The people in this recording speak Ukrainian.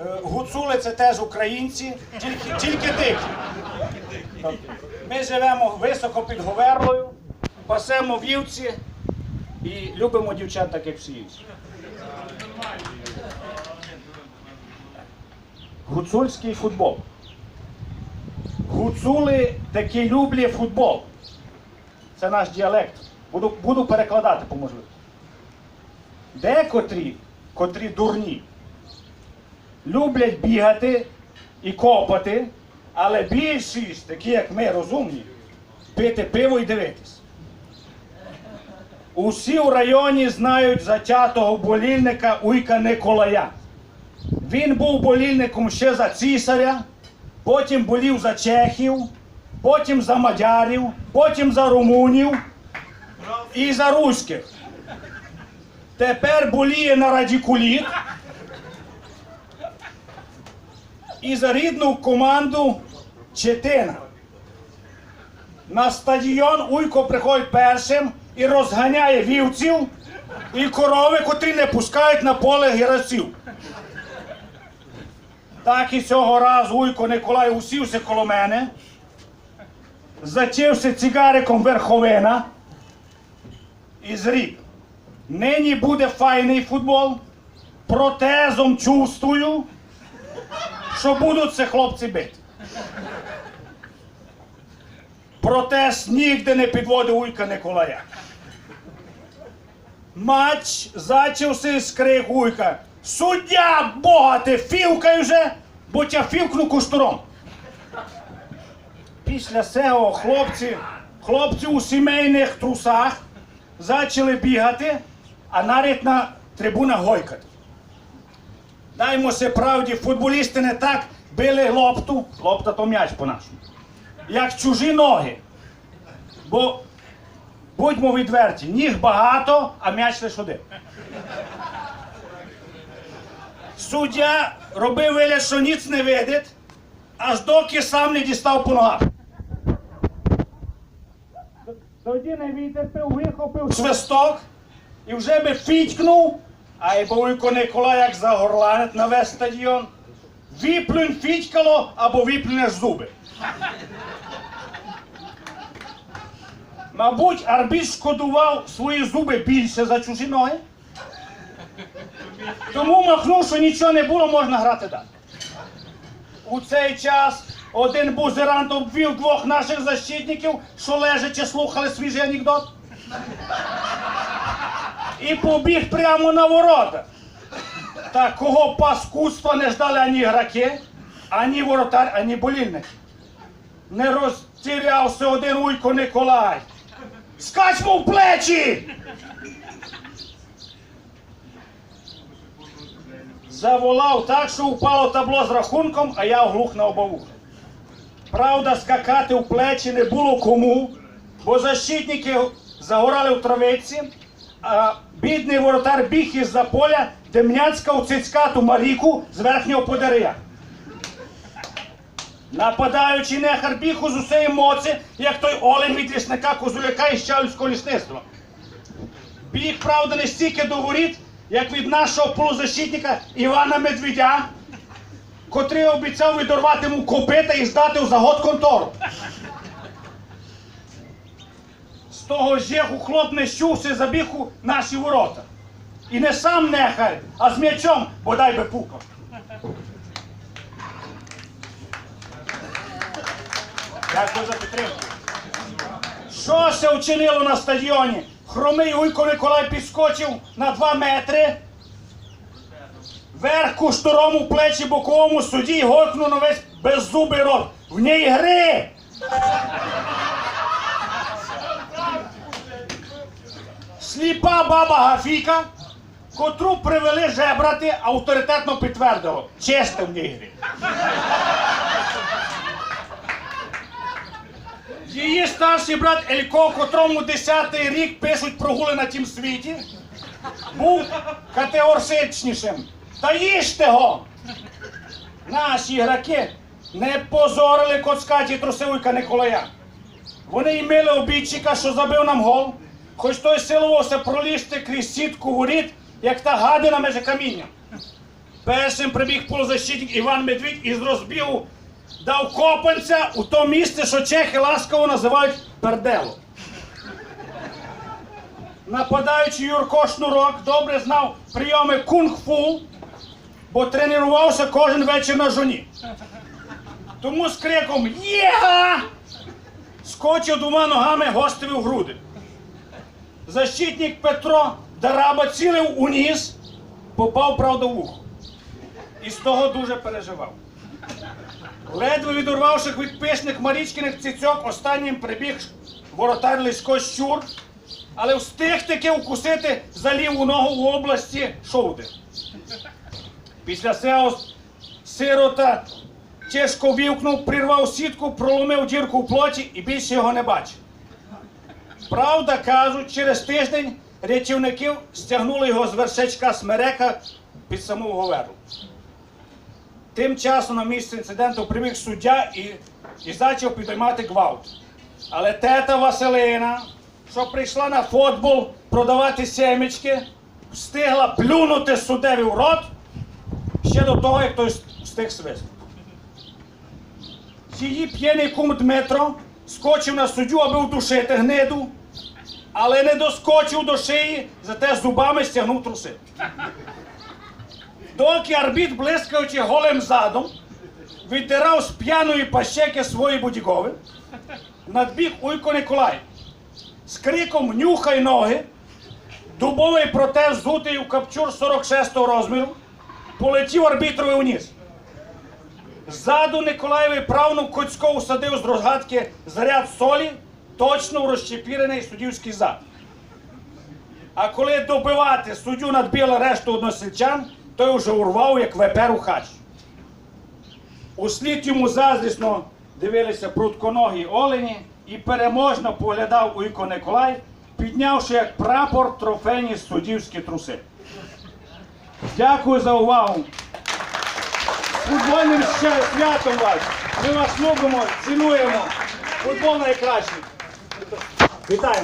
Е, Гуцули це теж українці, тільки, тільки дикі. Ми живемо високо під Говерлою, пасемо вівці і любимо дівчат, так як всі інші. Гуцульський футбол. Гуцули таки люблять футбол. Це наш діалект. Буду, буду перекладати по можливості. Декотрі, котрі дурні, люблять бігати і копати, але більшість, такі як ми, розумні, пити пиво і дивитись. Усі в районі знають затятого болільника Уйка Николая. Він був болільником ще за цісаря, потім болів за чехів, потім за мадярів, потім за румунів і за руських. Тепер боліє на радікуліт і за рідну команду Четина. На стадіон Уйко приходить першим і розганяє вівців і корови, котрі не пускають на поле гірасів. Так і цього разу Уйко Николай усівся коло мене, зачився цигариком верховина і зрік. Нині буде файний футбол. Протезом чувствую, що будуть це хлопці бити. Протез нігде не підводив Уйка Николая. Матч зачався з крик Уйка. Суддя Бога, ти фівкай вже, бо тя фівкну куштуром. Після цього хлопці, хлопці у сімейних трусах почали бігати, а навіть на трибунах гойкати. Даймо се правді, футболісти не так били лопту, лопта то м'яч по-нашому, як чужі ноги. Бо будьмо відверті, ніг багато, а м'яч лише один. Суддя робив вигляд, що ніц не видить, аж доки сам не дістав по ногах. Тоді не витерпів, вихопив свисток і вже би фітькнув, а й Бойко Николай як загорланить на весь стадіон. Віплюнь фітькало або віплюнеш зуби. Мабуть, арбіт шкодував свої зуби більше за чужі ноги. Тому махнув, що нічого не було, можна грати далі. У цей час один бузерант обвів двох наших защитників, що лежачи слухали свіжий анекдот. І побіг прямо на ворота. Такого паскудства не ждали ані граки, ані воротар, ані болільник. Не розтірявся один Уйко Николай. Скачмо в плечі! Заволав так, що впало табло з рахунком, а я оглух на оба вуха. Правда, скакати в плечі не було кому, бо защитники загорали в травиці, а бідний воротар біг із-за поля, де мняцькав цицькату Маріку з верхнього подаря. Нападаючи нехар біг з усієї моці, як той олень від лісника козуляка із чалівського лісництва. Біг, правда, не стільки до воріт, як від нашого полузащитника Івана Медведя, котрий обіцяв відорвати йому копита і здати в загод контору. З того жеху хлоп не щувся і забіг у наші ворота. І не сам нехай, а з м'ячом бодай би пукав. Дякую за підтримку. Що се вчинило на стадіоні? Хромий Уйко Николай підскочив на два метри. Верх куштуром у плечі боковому судді і гойкнув на весь беззубий рот. В ній гри! Сліпа баба Гафіка, котру привели жебрати, авторитетно підтвердило. Чисте в ній гри. Її старший брат Елько, котрому 10-й рік пишуть прогули на тім світі, був категоричнішим. Та їжте го! Наші ігроки не позорили коцкаті трусилуйка Николая. Вони й мили обідчика, що забив нам гол, хоч той силувався пролізти крізь сітку воріт, як та гадина меже камінням. Першим прибіг полузащитник Іван Медвідь із розбігу дав копанця у то місце, що чехи ласково називають пердело. Нападаючий Юрко Шнурок добре знав прийоми кунг-фу, бо тренувався кожен вечір на жоні. Тому з криком Єга! скочив двома ногами гостеві в груди. Защитник Петро Дараба цілив у ніс, попав правда в ухо. І з того дуже переживав. Ледве відурвавши від пишних Марічкиних цицьок, останнім прибіг воротар Лисько Щур, але встиг таки вкусити за ліву ногу в області шовди. Після цього сирота тяжко вівкнув, прирвав сітку, проломив дірку в плоті і більше його не бачив. Правда, кажуть, через тиждень рятівників стягнули його з вершечка смерека під саму говерлу. Тим часом на місце інциденту прибіг суддя і, і почав підіймати гвалт. Але тета Василина, що прийшла на футбол продавати семечки, встигла плюнути суддеві в рот ще до того, як той встиг свиснути. Її п'яний кум Дмитро скочив на суддю, аби вдушити гниду, але не доскочив до шиї, зате зубами стягнув труси. Доки арбіт, блискаючи голим задом, відтирав з п'яної пащеки свої будігови, надбіг Уйко Николай. З криком Нюхай ноги, дубовий протез зутий у капчур 46-го розміру, полетів арбітрові вниз. Ззаду Николаєві правнук Коцько усадив з розгадки заряд солі, точно в розчепірений суддівський зад. А коли добивати суддю надбила решту односельчан, той уже урвав, як вепер у хач. Услід йому заздрісно дивилися прутконогі олені і переможно поглядав Уйко Николай, піднявши як прапор трофейні суддівські труси. Дякую за увагу. Футбольним святом вас. Ми вас любимо, цінуємо. Футбол найкращий. Вітаємо.